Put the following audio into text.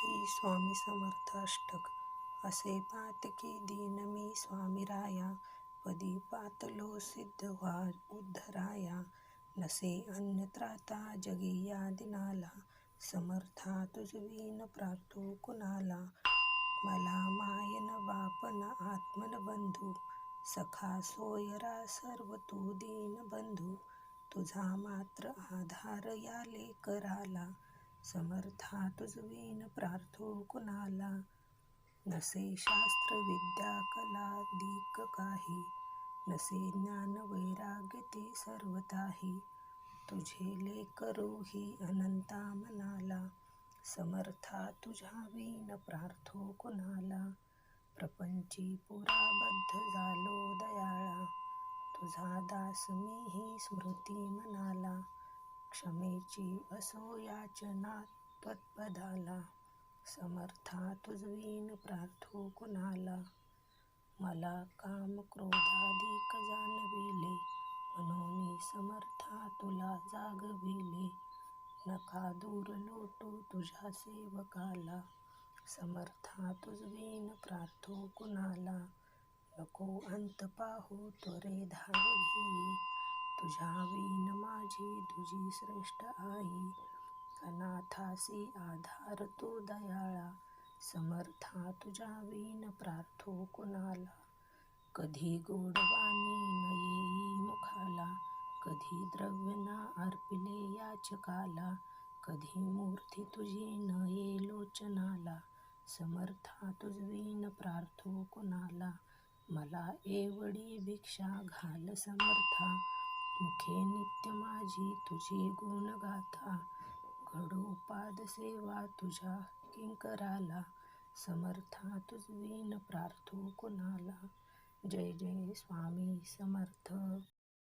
श्री स्वामी समर्थ अष्टक. असे पातकी दीन मी स्वामी राया पदी पातलो सिद्ध व्हा उद्धराया. नसे अन्यत्राता जगी या दिनाला समर्था तुझवीन प्रार्थो कुणाला. मला मायन बापन आत्मन बंधू सखा सोयरा सर्व तू दीन बंधू. तुझा मात्र आधार या लेकराला समर्था तुझवीन प्रार्थो कुणाला? नसे शास्त्र विद्या कला दीक काही. नसे ज्ञान वैराग्य ते सर्वताही. तुझे लेकरो ही अनंता मनाला. समर्था तुझ्या विन प्रार्थो कुणाला? प्रपंची पुराबद्ध झालो दयाळा. तुझा दास मीही स्मृती मनाला. क्षमेची असो याचना त्वत्पदाला समर्था तुझवीन प्रार्थो कुणाला? मला काम क्रोधाधिक जाणविले मनोनी समर्था तुला जागविले. नका दूर लोटो तुझ्या सेवकाला समर्था तुझवीन प्रार्थो कुणाला? नको अंत पाहू त्वरे धाव घेई तुझ्या विन माझी तुझी श्रेष्ठ आई. अनाथासी आधार तू दयाळा. समर्था तुझ्या विन प्रार्थो कुणाला. कधी गोडवाणी न येई मुखाला. कधी द्रव्य ना अर्पिले याचकाला. कधी मूर्ती तुझी न ये लोचनाला. समर्था तुझवीन प्रार्थो कुणाला. मला एवढी भिक्षा घाल समर्था. मुखे नित्य माझी तुझी गुणगाथा. घडोपाद पादसेवा तुझ्या किंकराला. समर्था तुझवीन प्रार्थो कुणाला. जय जय स्वामी समर्थ.